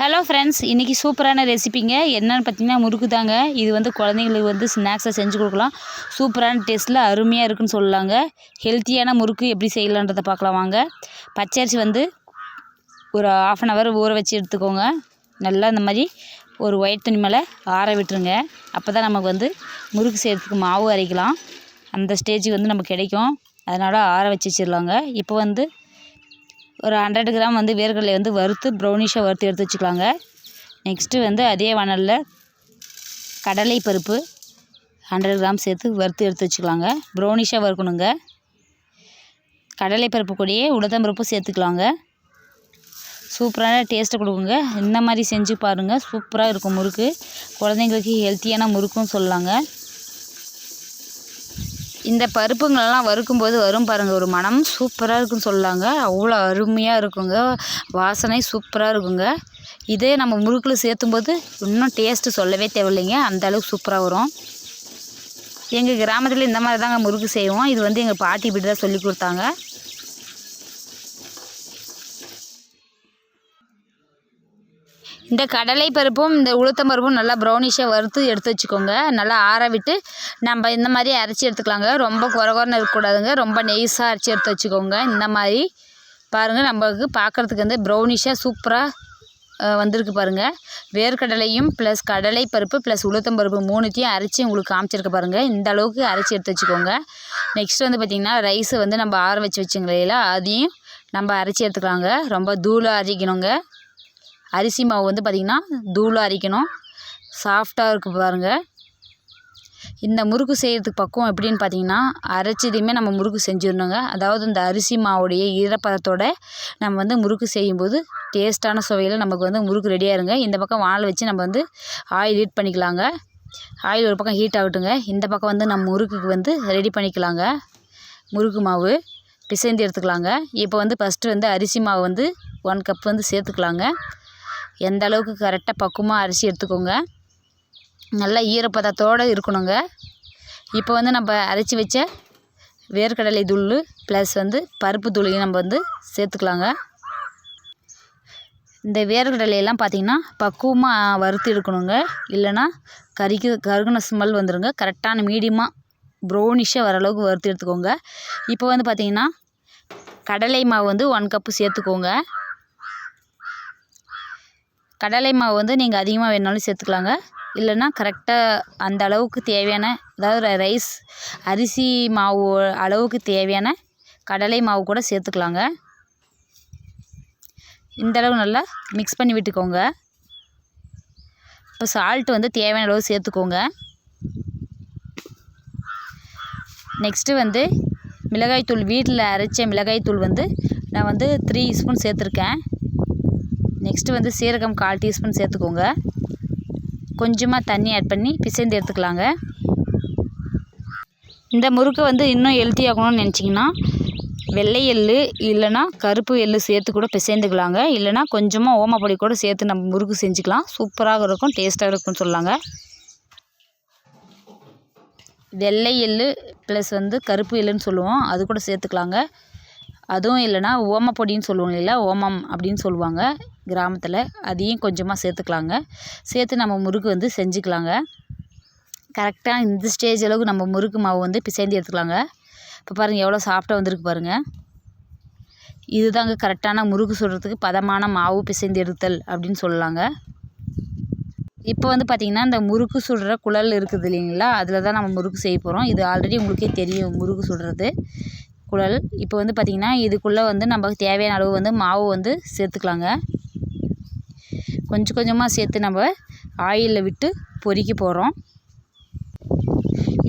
Hello friends இன்றைக்கி சூப்பரான ரெசிபிங்க என்னென்னு பார்த்தீங்கன்னா முறுக்கு தாங்க. இது வந்து குழந்தைங்களுக்கு வந்து ஸ்நாக்ஸாக செஞ்சு கொடுக்கலாம். சூப்பரான டேஸ்ட்டில் அருமையாக இருக்குன்னு சொல்லலாங்க ஹெல்த்தியான முறுக்கு எப்படி செய்யலான்றதை பார்க்கலாம் வாங்க. பச்சரிசி வந்து ஒரு ஆஃப் அன் ஹவர் ஊற வச்சு எடுத்துக்கோங்க. நல்லா இந்த மாதிரி ஒரு ஒயிட் துணி மேலே ஆற விட்டுருங்க. அப்போ தான் நமக்கு வந்து முறுக்கு செய்கிறதுக்கு மாவு அரைக்கலாம். அந்த ஸ்டேஜுக்கு வந்து நமக்கு கிடைக்கும். அதனால் ஆற வச்சு வச்சிடலாங்க இப்போ வந்து ஒரு ஹண்ட்ரட் கிராம் வந்து வேர்க்கடலை வந்து வறுத்து ப்ரௌனிஷாக வறுத்து எடுத்து வச்சுக்கலாங்க. நெக்ஸ்ட்டு வந்து அதே வானலில் கடலை பருப்பு ஹண்ட்ரட் கிராம் சேர்த்து வறுத்து எடுத்து வச்சுக்கலாங்க. ப்ரௌனிஷாக வறுக்கணுங்க. கடலை பருப்பு கூடயே உளுத்தம் பருப்பு சேர்த்துக்கலாங்க. சூப்பரான டேஸ்ட்டை கொடுக்குங்க. இந்த மாதிரி செஞ்சு பாருங்கள் சூப்பராக இருக்கும் முறுக்கு. குழந்தைங்களுக்கு ஹெல்த்தியான முறுக்கும் சொல்லலாங்க. இந்த பருப்புங்களெல்லாம் வறுக்கும்போது வரும் பாருங்கள் ஒரு மனம் சூப்பராக இருக்குன்னு சொல்லாங்க அவ்வளோ அருமையாக இருக்குங்க. வாசனை சூப்பராக இருக்குங்க. இதே நம்ம முறுக்கில் சேர்த்தும்போது இன்னும் டேஸ்ட்டு சொல்லவே தேவையில்லைங்க. அந்த அளவுக்கு சூப்பராக வரும். எங்கள் கிராமத்தில் இந்த மாதிரி தாங்க முறுக்கு செய்வோம். இது வந்து எங்கள் பாட்டி இப்படி தான் சொல்லி கொடுத்தாங்க. இந்த கடலை பருப்பும் இந்த உளுத்தம் பருப்பும் நல்லா ப்ரௌனிஷாக வறுத்து எடுத்து வச்சுக்கோங்க. நல்லா ஆற விட்டு நம்ம இந்த மாதிரி அரைச்சி எடுத்துக்கலாங்க. ரொம்ப குறகுறன்னு இருக்கக்கூடாதுங்க ரொம்ப நெய்ஸாக அரைச்சி எடுத்து வச்சுக்கோங்க. இந்த மாதிரி பாருங்கள் நம்மளுக்கு பார்க்குறதுக்கு வந்து ப்ரௌனிஷாக சூப்பராக வந்திருக்கு பாருங்கள் வேர்க்கடலையும் ப்ளஸ் கடலை பருப்பு ப்ளஸ் உளுத்தம் பருப்பு மூணுத்தையும் அரைச்சி உங்களுக்கு காமிச்சிருக்க பாருங்கள் இந்த அளவுக்கு அரைச்சி எடுத்து வச்சுக்கோங்க. நெக்ஸ்ட் வந்து பார்த்திங்கன்னா ரைஸை வந்து நம்ம ஆற வச்சு வச்சுங்களா அதையும் நம்ம அரைச்சி எடுத்துக்கலாங்க. ரொம்ப தூளாக அரைக்கணுங்க. அரிசி மாவு வந்து பார்த்திங்கன்னா தூளாக அரைக்கணும். சாஃப்டாக இருக்குது பாருங்கள் இந்த முறுக்கு செய்கிறதுக்கு பக்குவம் எப்படின்னு பார்த்தீங்கன்னா அரைச்சதையுமே நம்ம முறுக்கு செஞ்சிடணுங்க. அதாவது இந்த அரிசி மாவுடைய ஈரப்பதத்தோட நம்ம வந்து முறுக்கு செய்யும்போது டேஸ்ட்டான சுவையில் நமக்கு வந்து முறுக்கு ரெடியாக இருங்க. இந்த பக்கம் வாழை வச்சு நம்ம வந்து ஆயில் ஹீட் பண்ணிக்கலாங்க. ஆயில் ஒரு பக்கம் ஹீட் ஆகட்டுங்க. இந்த பக்கம் வந்து நம்ம முறுக்குக்கு வந்து ரெடி பண்ணிக்கலாங்க. முறுக்கு மாவு பிசைந்து எடுத்துக்கலாங்க. இப்போ வந்து ஃபஸ்ட்டு வந்து அரிசி மாவு வந்து ஒன் கப் வந்து சேர்த்துக்கலாங்க. எந்த அளவுக்கு கரெக்டாக பக்குவமாக அரிசி எடுத்துக்கோங்க. நல்லா ஈரப்பதத்தோடு இருக்கணுங்க. இப்போ வந்து நம்ம அரைச்சி வச்ச வேர்க்கடலை தூள் ப்ளஸ் வந்து பருப்பு தூளையும் நம்ம வந்து சேர்த்துக்கலாங்க. இந்த வேர்க்கடலையெல்லாம் பார்த்திங்கன்னா பக்குவமாக வறுத்து எடுக்கணுங்க. இல்லைன்னா கறிக்கு கருகுன ஸ்மெல் வந்துடுங்க கரெக்டான மீடியமாக ப்ரௌனிஷாக வர அளவுக்கு வறுத்து எடுத்துக்கோங்க. இப்போ வந்து பார்த்திங்கன்னா கடலை மாவு வந்து ஒன் கப்பு சேர்த்துக்கோங்க. கடலை மாவு வந்து நீங்கள் அதிகமாக வேணாலும் சேர்த்துக்கலாங்க. இல்லைன்னா கரெக்டாக அந்த அளவுக்கு தேவையான அதாவது ரைஸ் அரிசி மாவு அளவுக்கு தேவையான கடலை மாவு கூட சேர்த்துக்கலாங்க. இந்தளவு நல்லா மிக்ஸ் பண்ணி விட்டுக்கோங்க. இப்போ சால்ட்டு வந்து தேவையான அளவு சேர்த்துக்கோங்க. நெக்ஸ்ட்டு வந்து மிளகாய்த்தூள் வீட்டில் அரைச்ச மிளகாய்த்தூள் வந்து நான் வந்து த்ரீ ஸ்பூன் சேர்த்துருக்கேன். நெக்ஸ்ட்டு வந்து சீரகம் கால் டீஸ்பூன் சேர்த்துக்கோங்க. கொஞ்சமாக தண்ணி ஆட் பண்ணி பிசைந்து எடுத்துக்கலாங்க. இந்த முறுக்கை வந்து இன்னும் ஹெல்த்தியாகணும்னு நினச்சிங்கன்னா வெள்ளை எள்ளு இல்லைனா கருப்பு எள்ளு சேர்த்து கூட பிசைந்துக்கலாங்க. இல்லைனா கொஞ்சமாக ஓமப்பொடி கூட சேர்த்து நம்ம முறுக்கு செஞ்சுக்கலாம். சூப்பராக இருக்கும் டேஸ்ட்டாக இருக்கும்னு சொல்லலாங்க வெள்ளை எள்ளு ப்ளஸ் வந்து கருப்பு எள்ளுன்னு சொல்லுவோம். அது கூட சேர்த்துக்கலாங்க. அதுவும் இல்லைனா ஓமப்பொடின்னு சொல்லுவோம் இல்லையா? ஓமம் அப்படின்னு சொல்லுவாங்க கிராமத்தில். அதையும் கொஞ்சமாக சேர்த்துக்கலாங்க. சேர்த்து நம்ம முறுக்கு வந்து செஞ்சுக்கலாங்க. கரெக்டாக இந்த ஸ்டேஜ் அளவுக்கு நம்ம முறுக்கு மாவு வந்து பிசைந்து எடுத்துக்கலாங்க. இப்போ பாருங்கள் எவ்வளோ சாஃப்டாக வந்திருக்கு பாருங்கள் இதுதாங்க கரெக்டான முறுக்கு சுடுறதுக்கு பதமான மாவு பிசைந்து எடுத்தல் அப்படின்னு சொல்லலாங்க. இப்போ வந்து பார்த்திங்கன்னா இந்த முறுக்கு சுடுற குழல் இருக்குது இல்லைங்களா? அதில் தான் நம்ம முறுக்கு செய்ய போகிறோம் இது ஆல்ரெடி உங்களுக்கே தெரியும் முறுக்கு சுடுறது. குழல். இப்போ வந்து பார்த்திங்கன்னா இதுக்குள்ளே வந்து நம்ம தேவையான அளவு வந்து மாவு வந்து சேர்த்துக்கலாங்க. கொஞ்சம் கொஞ்சமாக சேர்த்து நம்ம ஆயிலில் விட்டு பொறிக்க போகிறோம்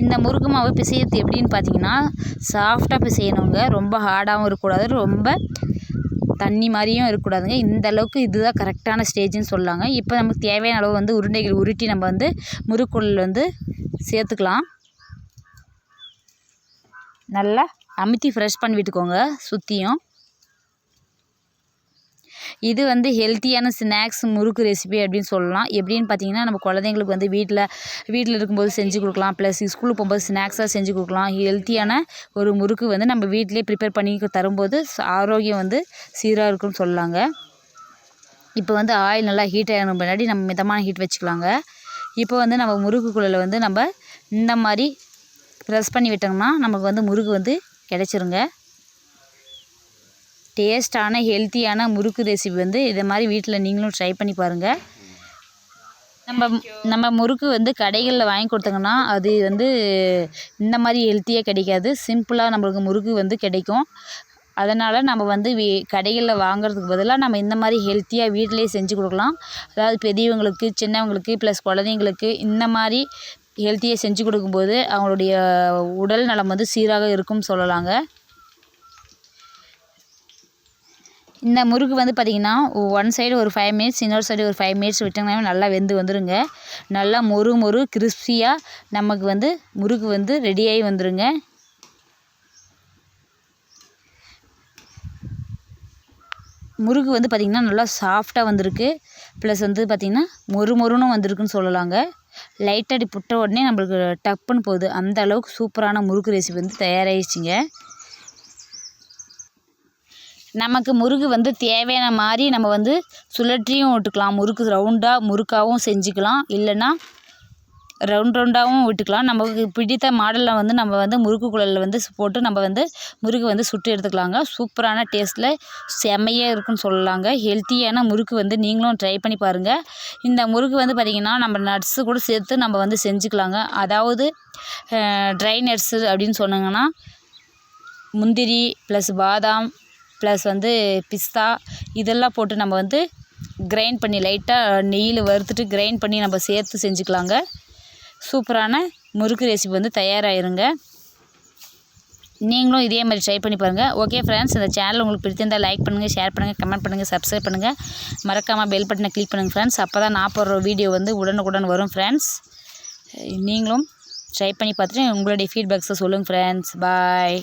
இந்த முறுக்கு மாவு பிசையறது எப்படின்னு பார்த்தீங்கன்னா சாஃப்டாக பிசையணுங்க. ரொம்ப ஹார்டாகவும் இருக்கக்கூடாது. ரொம்ப தண்ணி மாதிரியும் இருக்கக்கூடாதுங்க. இந்த அளவுக்கு இதுதான் கரெக்டான ஸ்டேஜ்னு சொல்லாங்க. இப்போ நமக்கு தேவையான அளவு வந்து உருண்டைகள் உருட்டி நம்ம வந்து முறுக்குள் வந்து சேர்த்துக்கலாம். நல்லா அமுத்தி ஃப்ரெஷ் பண்ணி விட்டுக்கோங்க சுற்றியும் இது வந்து ஹெல்த்தியான ஸ்நாக்ஸ் முறுக்கு ரெசிபி அப்படின்னு சொல்லலாம். எப்படின்னு பார்த்தீங்கன்னா நம்ம குழந்தைங்களுக்கு வந்து வீட்டில் வீட்டில் இருக்கும்போது செஞ்சு கொடுக்கலாம். ப்ளஸ் ஸ்கூலுக்கு போகும்போது ஸ்நாக்ஸாக செஞ்சு கொடுக்கலாம். ஹெல்த்தியான ஒரு முறுக்கு வந்து நம்ம வீட்டிலே ப்ரிப்பேர் பண்ணி தரும்போது ஆரோக்கியம் வந்து சீராக இருக்குன்னு சொல்லலாங்க இப்போ வந்து ஆயில் நல்லா ஹீட் ஆகின பின்னாடி நம்ம மிதமான ஹீட் வச்சுக்கலாங்க. இப்போ வந்து நம்ம முறுக்குக்குள்ளில் வந்து நம்ம இந்த மாதிரி ப்ரெஸ் பண்ணி விட்டோம்னா நமக்கு வந்து முறுக்கு வந்து கிடச்சிருங்க. டேஸ்டான ஹெல்த்தியான முறுக்கு ரெசிபி வந்து இதை மாதிரி வீட்டில் நீங்களும் ட்ரை பண்ணி பாருங்கள் நம்ம நம்ம முறுக்கு வந்து கடைகளில் வாங்கி கொடுத்தாங்கன்னா அது வந்து இந்த மாதிரி ஹெல்த்தியாக கிடைக்காது. சிம்பிளாக நம்மளுக்கு முறுக்கு வந்து கிடைக்கும். அதனால் நம்ம வந்து வீ கடைகளில் வாங்குறதுக்கு பதிலாக நம்ம இந்த மாதிரி ஹெல்த்தியாக வீட்டிலேயே செஞ்சு கொடுக்கலாம். அதாவது பெரியவங்களுக்கு சின்னவங்களுக்கு ப்ளஸ் குழந்தைங்களுக்கு இந்த மாதிரி ஹெல்த்தியாக செஞ்சு கொடுக்கும்போது அவங்களுடைய உடல் நலம் வந்து சீராக இருக்கும்னு சொல்லலாங்க. இந்த முறுக்கு வந்து பார்த்திங்கன்னா ஒன் சைடு ஒரு ஃபைவ் மினிட்ஸ் இன்னொரு சைடு ஒரு ஃபைவ் மினிட்ஸ் விட்டிங்கன்னா நல்லா வெந்து வந்துடுங்க நல்லா மொறு மொறு கிறிஸ்பியாக நமக்கு வந்து முறுக்கு வந்து ரெடியாகி வந்துடுங்க முறுக்கு வந்து பார்த்திங்கன்னா நல்லா சாஃப்டாக வந்திருக்கு. ப்ளஸ் வந்து பார்த்திங்கன்னா மொறு மொறுன்னு வந்திருக்குன்னு சொல்லலாங்க. லைட்டாக அப்படி புட்ட உடனே நம்மளுக்கு டப்புன்னு போகுது. அந்த அளவுக்கு சூப்பரான முறுக்கு ரெசிபி வந்து தயாராகிடுச்சிங்க நமக்கு முறுக்கு வந்து தேவையான மாதிரி நம்ம வந்து சுழற்றியும் விட்டுக்கலாம். முறுக்கு ரவுண்டாக முறுக்காகவும் செஞ்சுக்கலாம். இல்லைன்னா ரவுண்ட் ரவுண்டாகவும் விட்டுக்கலாம். நமக்கு பிடித்த மாடலில் வந்து நம்ம வந்து முறுக்கு குழலில் வந்து போட்டு நம்ம வந்து முறுக்கு வந்து சுட்டு எடுத்துக்கலாங்க. சூப்பரான டேஸ்ட்டில் செம்மையாக இருக்குன்னு சொல்லலாங்க. ஹெல்த்தியான முறுக்கு வந்து நீங்களும் ட்ரை பண்ணி பாருங்கள் இந்த முறுக்கு வந்து பார்த்திங்கன்னா நம்ம நட்ஸு கூட சேர்த்து நம்ம வந்து செஞ்சுக்கலாங்க. அதாவது ட்ரை நட்ஸு அப்படின்னு சொன்னாங்கன்னா முந்திரி ப்ளஸ் பாதாம் ப்ளஸ் வந்து பிஸ்தா இதெல்லாம் போட்டு நம்ம வந்து கிரைண்ட் பண்ணி லைட்டாக நெய்யில் வறுத்துட்டு கிரைண்ட் பண்ணி நம்ம சேர்த்து செஞ்சுக்கலாங்க. சூப்பரான முறுக்கு ரெசிபி வந்து தயாராகிருங்க நீங்களும் இதே மாதிரி ட்ரை பண்ணி பாருங்கள் ஓகே ஃப்ரெண்ட்ஸ் இந்த சேனல் உங்களுக்கு பிடித்திருந்தால் லைக் பண்ணுங்கள் ஷேர் பண்ணுங்கள் கமெண்ட் பண்ணுங்கள் சப்ஸ்கிரைப் பண்ணுங்கள் மறக்காமல் பெல் பட்டனை கிளிக் பண்ணுங்கள் ஃப்ரெண்ட்ஸ் அப்போ தான் நான் போடுற வீடியோ வந்து உடனுக்குடன் வரும் ஃப்ரெண்ட்ஸ் நீங்களும் ட்ரை பண்ணி பார்த்துட்டு உங்களுடைய ஃபீட்பேக்ஸை சொல்லுங்கள் ஃப்ரெண்ட்ஸ் பாய்